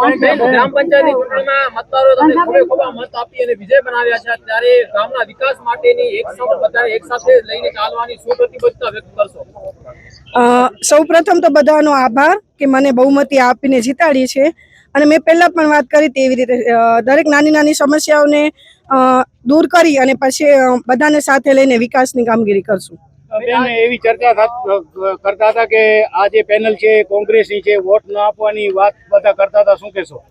ગ્રામ પંચાયતની ચૂંટણીમાં મતદારો તમને ખોબે ખોબા મત આપી અને વિજય બનાવ્યા છે. ત્યારે ગામના વિકાસ માટેની એક સાથે એક સાથે લઈને ચાલવાની શું પ્રતિબદ્ધતા વ્યક્ત કરશો. સૌ પ્રથમ તો બધાનો આભાર કે મને બહુમતી આપીને જીતાડી છે. અને મેં પહેલાં પણ વાત કરી તેવી રીતે. દરેક નાની નાની સમસ્યાઓને દૂર કરી અને પછી બધાને સાથે લઈને વિકાસની કામગીરી કરશું. બેન એવી ચર્ચા કરતા હતા કે આ જે પેનલ છે કોંગ્રેસની છે વોટ ન આપવાની વાત બધા કરતા હતા શું કહેશો?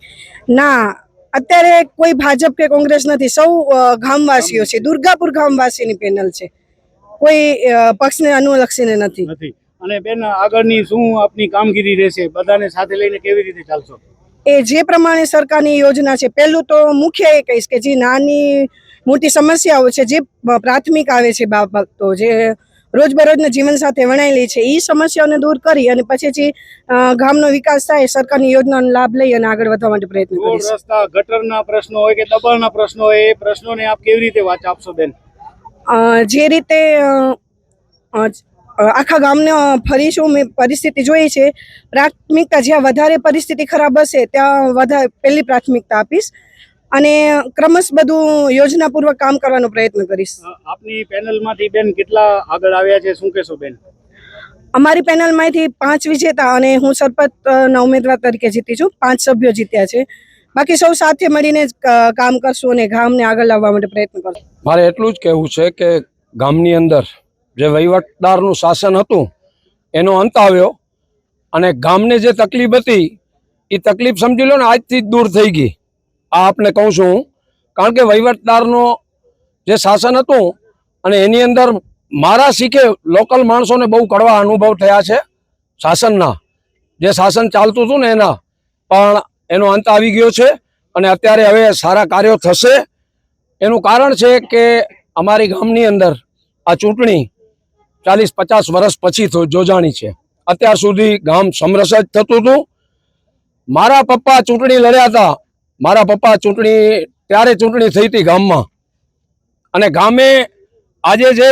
ના અત્યારે કોઈ ભાજપ કે કોંગ્રેસ નથી. સૌ ગામવાસીઓ છે. દુર્ગાપુર ગામવાસીની પેનલ છે. કોઈ પક્ષને અનુલક્ષીને નથી. નથી. અને બેન આગળની શું આપની કામગીરી રહેશે? બધાને સાથે લઈને કેવી રીતે ચાલશો? એ જે પ્રમાણે સરકારની યોજના છે પહેલું તો મુખ્ય એ કહીશ કે જે નાની મોટી સમસ્યાઓ છે જે પ્રાથમિક આવે છે બાબતો જે રોજબરોજના જીવન સાથે વણાયેલી છે. એ સમસ્યાઓને દૂર કરી અને પછી જે ગામનો વિકાસ થાય સરકારની યોજનાનો લાભ લઈ અને આગળ વધવા માટે પ્રયત્ન કરીશ. રસ્તા ગટરના પ્રશ્નો હોય કે દબાણના પ્રશ્નો હોય એ પ્રશ્નોને આપ કેવી રીતે વાચ આપશો બેન? જે રીતે આખા ગામને ફરીશું મેં પરિસ્થિતિ જોઈ છે પ્રાથમિકતા જ્યાં વધારે પરિસ્થિતિ ખરાબ હશે ત્યાં વધારે પહેલી પ્રાથમિકતા આપીશ. અને ક્રમશ બધું યોજનાપૂર્વક કામ કરવાનો પ્રયત્ન કરીશ. આપની પેનલમાંથી બેન કેટલા આગળ આવ્યા છે? શું કહેશો બેન? અમારી પેનલમાંથી પાંચ વિજેતા અને હું સરપંચના ઉમેદવાર તરીકે જીતી છું. પાંચ સભ્યો જીત્યા છે. બાકી સૌ સાથે મળીને જ કામ કરશું અને ગામને આગળ લાવવા માટે પ્રયત્ન કરશું. મારે એટલું જ કહેવું છે કે ગામની અંદર જે વહીવટદારનું શાસન હતું એનો અંત આવ્યો અને ગામને જે તકલીફ હતી એ તકલીફ સમજી લો ને આજથી જ દૂર થઈ ગઈ. આ આપને કહું છું, કારણ કે વહીવટદારનો જે શાસન હતું અને એની અંદર મારા શીખે લોકલ માણસોને બહુ કડવા અનુભવ થયા છે શાસનના. જે શાસન ચાલતું હતું ને એના, પણ એનો અંત આવી ગયો છે અને અત્યારે હવે સારા કાર્યો થશે. એનું કારણ છે કે અમારી ગામની અંદર આ ચૂંટણી ચાલીસ પચાસ વર્ષ પછી જોજાણી છે. અત્યાર સુધી ગામ સમરસ જ થતું હતું. મારા પપ્પા ચૂંટણી લડ્યા હતા મારા પપ્પા ચૂંટણી, ત્યારે ચૂંટણી થઈ હતી ગામમાં. અને ગામે આજે જે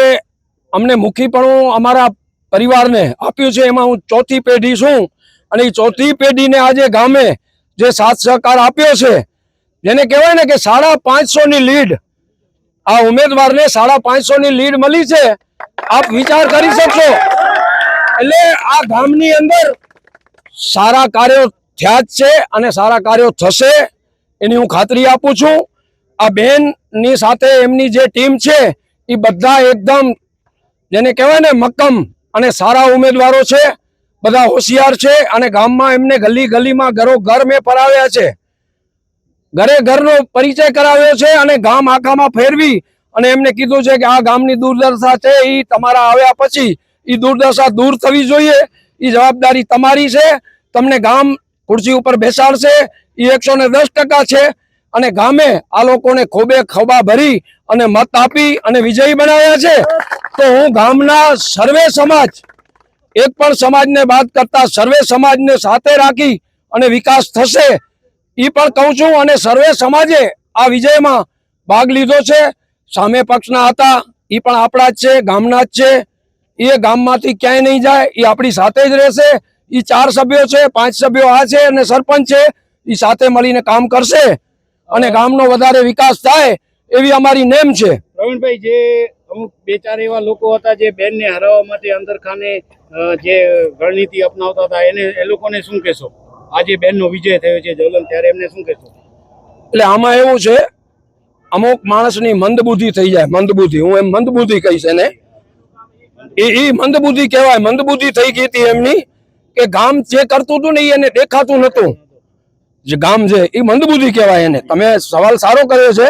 અમને મુખીપણું અમારા પરિવારને આપ્યું છે, એમાં હું ચોથી પેઢી છું. અને એ ચોથી પેઢીને આજે ગામે જે સાથ સહકાર આપ્યો છે, જેને કહેવાય ને કે સાડા પાંચસોની લીડ, આ ઉમેદવારને સાડા પાંચસોની લીડ મળી છે. આપ વિચાર કરી શકશો. એટલે આ ગામની અંદર સારા કાર્યો થયા જ છે અને સારા કાર્યો થશે. એની હું ખાતરી આપું છું. આ બહેનની સાથે એમની જે ટીમ છે, એ બધા એકદમ જેને કહેવાય ને મક્કમ અને સારા ઉમેદવારો છે, બધા હોશિયાર છે અને ગામમાં એમને ગલી ગલીમાં ઘરો ઘર મેં ફરાવ્યા છે. ઘરે ઘરનો પરિચય કરાવ્યો છે અને ગામ આખામાં ફેરવી અને એમને કીધું છે કે આ ગામની દુર્દશા છે, એ તમારા આવ્યા પછી એ દુર્દશા દૂર થવી જોઈએ. એ જવાબદારી તમારી છે. તમને ગામ ખુરશી ઉપર બેસાડશે એ એકસો છે. અને ગામે આ લોકોને ખોબે ખોબા ભરી અને મત આપી અને વિજયી બનાવ્યા છે. તો હું ગામના સર્વે સમાજ, એક પણ સમાજને બાદ કરતા સર્વે સમાજને સાથે રાખી અને વિકાસ થશે એ પણ કહું છું. અને સર્વે સમાજે આ વિજયમાં ભાગ લીધો છે. સામે પક્ષના હતા એ પણ આપણા જ છે, ગામના જ છે. એ ગામમાંથી ક્યાંય નહીં જાય એ આપણી સાથે જ રહેશે. એ ચાર સભ્યો છે પાંચ સભ્યો આ છે અને સરપંચ છે એ સાથે મળીને કામ કરશે અને ગામનો વધારે વિકાસ થાય એવી અમારી નેમ છે. પ્રવીણભાઈ જે અમુક બે ચાર એવા લોકો હતા જે બેનને હરાવવા માટે અંદરખાને જે રણનીતિ અપનાવતા હતા એને એ લોકોને શું કહેશો? આજે બેનનો વિજય થયો છે જવલન ત્યારે એમને શું કહેશો? એટલે આમાં એવું છે અમુક માણસની મંદબુદ્ધિ થઈ જાય મંદબુદ્ધિ હું એમ મંદબુદ્ધિ કહીશ એને. એ એ મંદબુદ્ધિ કહેવાય મંદબુદ્ધિ થઈ ગઈ હતી એમની કે ગામ જે કરતું હતું ને એને દેખાતું નતું જે ગામ છે એ મંદબુદ્ધિ કહેવાય એને. તમે સવાલ સારો કર્યો છે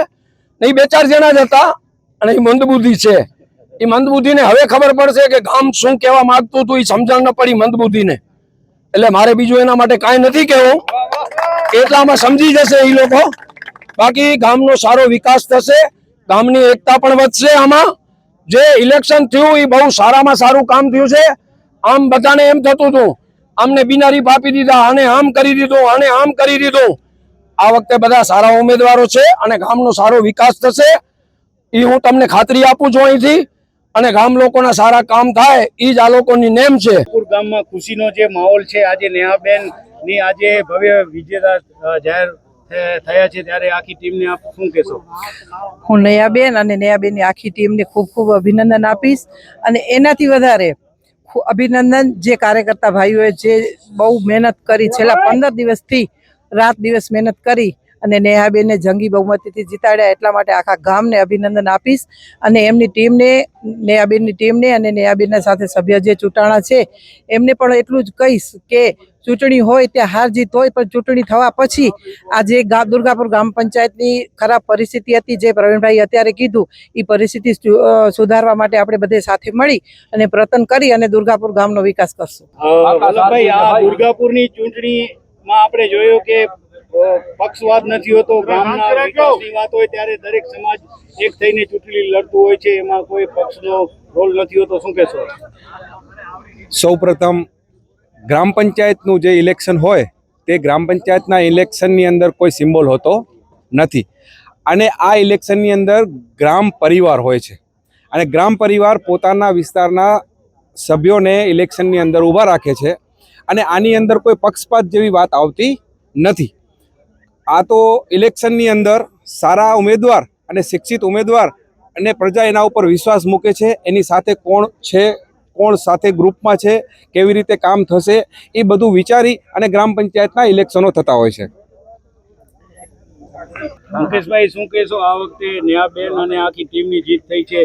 ને એ બે ચાર જણા જ હતા અને એ મંદબુદ્ધિ છે. એ મંદબુદ્ધિને હવે ખબર પડશે કે ગામ શું કહેવા માંગતું હતું એ સમજણ ન પડી મંદબુદ્ધિને. એટલે મારે બીજું એના માટે કાંઈ નથી કહેવું. એટલામાં સમજી જશે એ લોકો. બાકી ગામનો સારો વિકાસ થશે, ગામની એકતા પણ વધશે આમાં. જે ઇલેક્શન થયું એ બહુ સારામાં સારું કામ થયું છે. આમ બધાને એમ થતું હતું આમને બિનારી આપી દીધા આને આમ કરી દીધું આને આમ કરી દીધું. આ વખતે બધા સારા ઉમેદવારો છે અને ગામનો સારો વિકાસ થશે. એ હું તમને ખાતરી આપું છું અહીંથી. અને ગામ લોકોના સારા કામ થાય એ જ આ લોકોની નેમ છે. ગામમાં ખુશીનો જે માહોલ છે આજે નેહાબેનની આજે ભવ્ય વિજેતા જાહેર થયા છે ત્યારે આખી ટીમને આપ શું કહેશો? હું નયાબેન અને નયાબેનની આખી ટીમને ખૂબ ખૂબ અભિનંદન આપીશ. અને એનાથી વધારે અભિનંદન. જે કાર્યકર્તા ભાઈઓએ જે બહુ મહેનત કરી, છેલ્લા પંદર દિવસથી રાત દિવસ મહેનત કરી અને નેહાબેનને જંગી બહુમતીથી જીતાડ્યા, એટલા માટે આખા ગામને અભિનંદન આપીશ. અને એમની ટીમને, નેહાબેનની ટીમને અને નેહાબેનના સાથે સભ્ય જે ચૂંટાણા છે, એમને પણ એટલું જ કહીશ કે ચૂંટણી હોય ત્યાં હાર જીત હોય પણ ચૂંટણી થવા પછી આ જે દુર્ગાપુર ગ્રામ પંચાયતની ખરાબ પરિસ્થિતિ હતી જે પ્રવીણભાઈ અત્યારે કીધું. એ પરિસ્થિતિ સુધારવા માટે આપણે બધે સાથે મળી અને પ્રયત્ન કરી અને દુર્ગાપુર ગામનો વિકાસ કરશું. દુર્ગાપુરની ચૂંટણીમાં આપણે જોયું કે પક્ષવાદ નથી હોતો ગામના વિકાસની વાત હોય ત્યારે દરેક સમાજ એક થઈને ચૂંટણી લડતું હોય છે એમાં કોઈ પક્ષનો રોલ નથી હોતો. શું કહેશો? સૌપ્રથમ ગ્રામ પંચાયતનું જે ઇલેક્શન હોય, તે ગ્રામ પંચાયતના ઇલેક્શનની અંદર કોઈ સિમ્બોલ હોતો નથી. અને આ ઇલેક્શનની અંદર ગ્રામ પરિવાર હોય છે. અને ગ્રામ પરિવાર પોતાના વિસ્તારના સભ્યોને ઇલેક્શનની અંદર ઊભા રાખે છે. અને આની અંદર કોઈ પક્ષપાત જેવી વાત આવતી નથી. આ તો ઇલેક્શનની અંદર સારા ઉમેદવાર અને શિક્ષિત ઉમેદવાર અને પ્રજા એના ઉપર વિશ્વાસ મૂકે છે. એની સાથે કોણ છે કોણ સાથે ગ્રુપમાં છે કેવી રીતે કામ થશે એ બધું વિચારી અને ગ્રામ પંચાયતના ઇલેક્શનો થતા હોય છે. મુકેશભાઈ શું કહેશો? આ વખતે નેહાબેન અને આખી ટીમની જીત થઈ છે.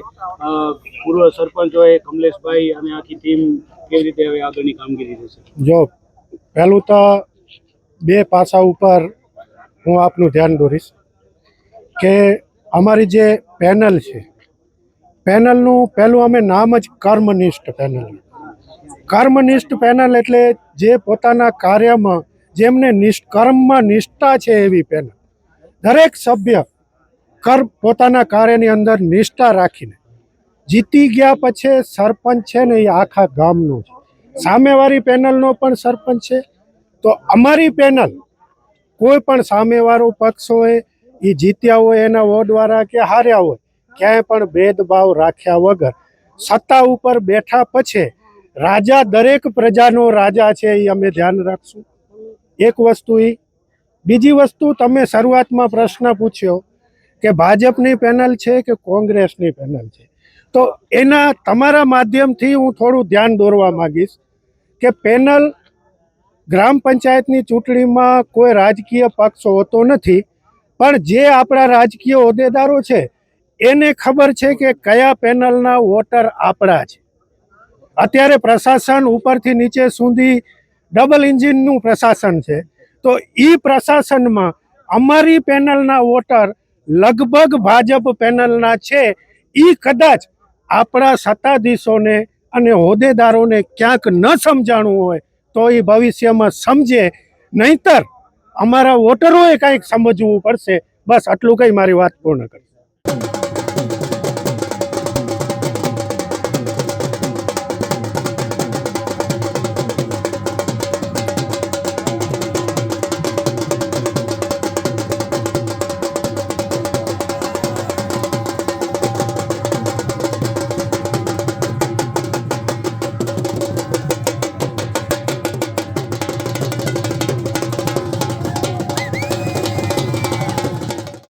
પૂર્વ સરપંચ હોય કમલેશભાઈ અને આખી ટીમ કેવી રીતે હવે આગળની કામગીરી થશે જો પહેલું તો બે પાસા ઉપર હું આપનું ધ્યાન દોરીશ કે અમારી જે પેનલ છે પેનલનું, પહેલું અમે નામ જ કર્મનિષ્ઠ પેનલ. કર્મનિષ્ઠ પેનલ એટલે જે પોતાના કાર્યમાં, જેમને કર્મમાં નિષ્ઠા છે એવી પેનલ. દરેક સભ્ય કર, પોતાના કાર્યની અંદર નિષ્ઠા રાખીને જીતી ગયા પછી સરપંચ છે ને એ આખા ગામનું છે. સામેવાળી પેનલનો પણ સરપંચ છે. તો અમારી પેનલ કોઈ પણ સામેવાળો પક્ષ હોય એ જીત્યા હોય એના વોર્ડવાળા કે હાર્યા હોય ક્યાંય પણ ભેદભાવ રાખ્યા વગર સત્તા ઉપર બેઠા પછી રાજા દરેક પ્રજાનો રાજા છે એ અમે ધ્યાન રાખશું. એક વસ્તુ એ બીજી વસ્તુ તમે શરૂઆતમાં પ્રશ્ન પૂછ્યો કે ભાજપની પેનલ છે કે કોંગ્રેસની પેનલ છે? તો એના તમારા માધ્યમથી હું થોડું ધ્યાન દોરવા માંગીશ કે પેનલ ગ્રામ પંચાયતની ચૂંટણીમાં કોઈ રાજકીય પક્ષ હોતો નથી, પણ જે આપણા રાજકીય હોદ્દેદારો છે એને ખબર છે કે કયા પેનલના વોટર આપણા છે. અત્યારે પ્રશાસન ઉપરથી નીચે સુધી ડબલ ઇન્જિનનું પ્રશાસન છે. તો એ પ્રશાસનમાં અમારી પેનલના વોટર લગભગ ભાજપ પેનલના છે. એ કદાચ આપણા સત્તાધીશોને અને હોદ્દેદારોને ક્યાંક ન સમજાણું હોય તો એ ભવિષ્યમાં સમજે. નહીતર અમારા વોટરોએ કાંઈક સમજવું પડશે. બસ આટલું કંઈ મારી વાત પૂર્ણ કરી.